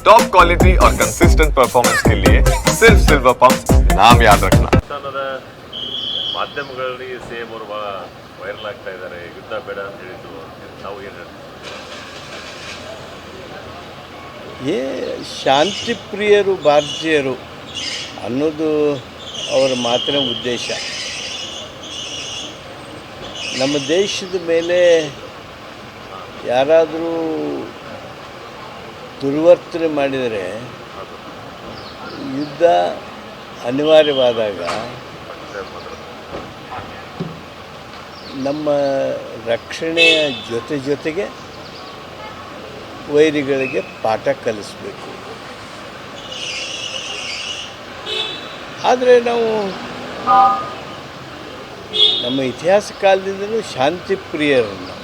Top quality और consistent performance के लिए सिर्फ सिल्वर पंप नाम याद रखना ಪಾಕಿಸ್ತಾನದ ಮಾಧ್ಯಮಗಳಲ್ಲಿ ಸಿ ಎಂ ಅವರು ಭಾಳ ವೈರಲ್ ಆಗ್ತಾ ಇದ್ದಾರೆ ಯುದ್ಧ ಬೇಡ ಅಂತ ಹೇಳಿದ್ರು ನಾವು ಏನು ಹೇಳ್ತೀವಿ ಏ ಶಾಂತಿ ಪ್ರಿಯರು ಭಾರತೀಯರು ಅನ್ನೋದು ಅವರ ಮಾತಿನ ಉದ್ದೇಶ ನಮ್ಮ ದೇಶದ ಮೇಲೆ ಯಾರಾದರೂ ದುರ್ವರ್ತನೆ ಮಾಡಿದರೆ ಯುದ್ಧ ಅನಿವಾರ್ಯವಾದಾಗ ನಮ್ಮ ರಕ್ಷಣೆಯ ಜೊತೆ ಜೊತೆಗೆ ವೈರಿಗಳಿಗೆ ಪಾಠ ಕಲಿಸಬೇಕು. ಆದರೆ ನಾವು ನಮ್ಮ ಇತಿಹಾಸ ಕಾಲದಿಂದಲೂ ಶಾಂತಿ ಪ್ರಿಯರು ನಾವು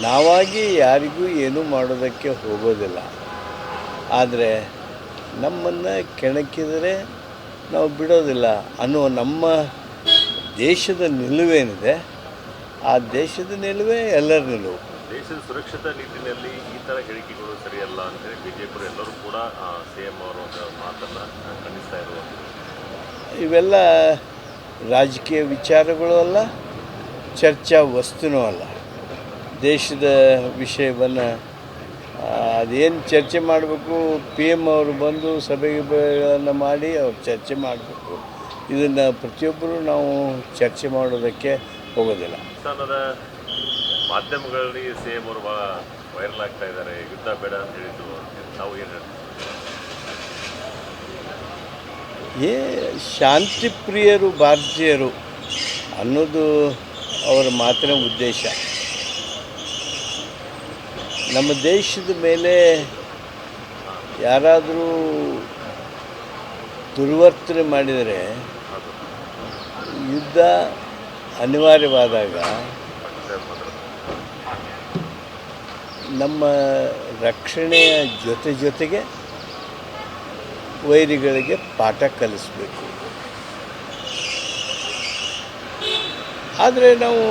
ನಾವಾಗಿ ಯಾರಿಗೂ ಏನೂ ಮಾಡೋದಕ್ಕೆ ಹೋಗೋದಿಲ್ಲ. ಆದರೆ ನಮ್ಮನ್ನು ಕೆಣಕಿದರೆ ನಾವು ಬಿಡೋದಿಲ್ಲ ಅನ್ನೋ ನಮ್ಮ ದೇಶದ ನಿಲುವೇನಿದೆ ಆ ದೇಶದ ನಿಲುವೇ ಎಲ್ಲರ ನಿಲುವು. ದೇಶದ ಸುರಕ್ಷತಾ ನಿಟ್ಟಿನಲ್ಲಿ ಈ ಥರ ಹೇಳಿಕೆಗಳು ಸರಿಯಲ್ಲ ಅಂತೇಳಿ ಬಿ ಜೆ ಪಿ ಎಲ್ಲರೂ ಕೂಡ ಸಿ ಎಂ ಅವರು ಮಾತನ್ನು ಖಂಡಿಸ್ತಾ ಇರುವಂಥದ್ದು. ಇವೆಲ್ಲ ರಾಜಕೀಯ ವಿಚಾರಗಳು ಅಲ್ಲ ಚರ್ಚಾ ವಸ್ತುನೂ ಅಲ್ಲ. ದೇಶದ ವಿಷಯವನ್ನು ಅದೇನು ಚರ್ಚೆ ಮಾಡಬೇಕು ಪಿ ಎಂ ಅವರು ಬಂದು ಸಭೆಗಳನ್ನು ಮಾಡಿ ಅವ್ರು ಚರ್ಚೆ ಮಾಡಬೇಕು. ಇದನ್ನು ಪ್ರತಿಯೊಬ್ಬರು ನಾವು ಚರ್ಚೆ ಮಾಡೋದಕ್ಕೆ ಹೋಗೋದಿಲ್ಲ. ಮಾಧ್ಯಮಗಳಲ್ಲಿ ಸಿ ಎಂ ಅವರು ಭಾಳ ವೈರಲ್ ಆಗ್ತಾ ಇದ್ದಾರೆ. ಯುದ್ಧ ಬೇಡ ಅಂತ ಹೇಳಿದ್ರು ನಾವು ಏನು ಏ ಶಾಂತಿ ಪ್ರಿಯರು ಭಾರತೀಯರು ಅನ್ನೋದು ಅವರ ಮಾತಿನ ಉದ್ದೇಶ. ನಮ್ಮ ದೇಶದ ಮೇಲೆ ಯಾರಾದರೂ ದುರ್ವರ್ತನೆ ಮಾಡಿದರೆ ಯುದ್ಧ ಅನಿವಾರ್ಯವಾದಾಗ ನಮ್ಮ ರಕ್ಷಣೆಯ ಜೊತೆ ಜೊತೆಗೆ ವೈರಿಗಳಿಗೆ ಪಾಠ ಕಲಿಸಬೇಕು. ಆದರೆ ನಾವು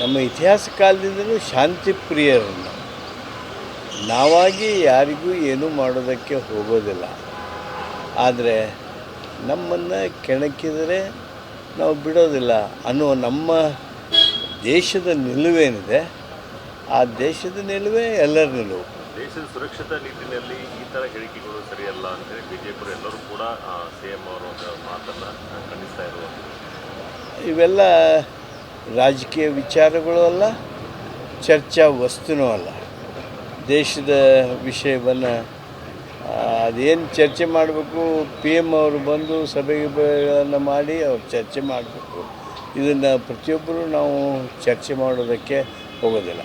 ನಮ್ಮ ಇತಿಹಾಸ ಕಾಲದಿಂದಲೂ ಶಾಂತಿ ಪ್ರಿಯರು ನಾವು ನಾವಾಗಿ ಯಾರಿಗೂ ಏನೂ ಮಾಡೋದಕ್ಕೆ ಹೋಗೋದಿಲ್ಲ. ಆದರೆ ನಮ್ಮನ್ನು ಕೆಣಕಿದರೆ ನಾವು ಬಿಡೋದಿಲ್ಲ ಅನ್ನೋ ನಮ್ಮ ದೇಶದ ನಿಲುವೇನಿದೆ ಆ ದೇಶದ ನಿಲುವೆ ಎಲ್ಲರ ನಿಲುವು. ದೇಶದ ಸುರಕ್ಷತಾ ನಿಟ್ಟಿನಲ್ಲಿ ಈ ಥರ ಹೇಳಿಕೆಗಳು ಸರಿಯಲ್ಲ ಅಂತೇಳಿ ಬಿ ಜೆ ಪಿ ಎಲ್ಲರೂ ಕೂಡ ಸಿ ಎಂ ಅವರ ಮಾತನ್ನು ಖಂಡಿಸ್ತಾ ಇರುವಂಥದ್ದು. ಇವೆಲ್ಲ ರಾಜಕೀಯ ವಿಚಾರಗಳು ಅಲ್ಲ, ಚರ್ಚಾ ವಸ್ತುನೂ ಅಲ್ಲ. ದೇಶದ ವಿಷಯವನ್ನು ಅದೇನು ಚರ್ಚೆ ಮಾಡಬೇಕು, ಪಿ ಎಂ ಅವರು ಬಂದು ಸಭೆಗಳನ್ನು ಮಾಡಿ ಅವ್ರು ಚರ್ಚೆ ಮಾಡಬೇಕು. ಇದನ್ನು ಪ್ರತಿಯೊಬ್ಬರು ನಾವು ಚರ್ಚೆ ಮಾಡೋದಕ್ಕೆ ಹೋಗೋದಿಲ್ಲ.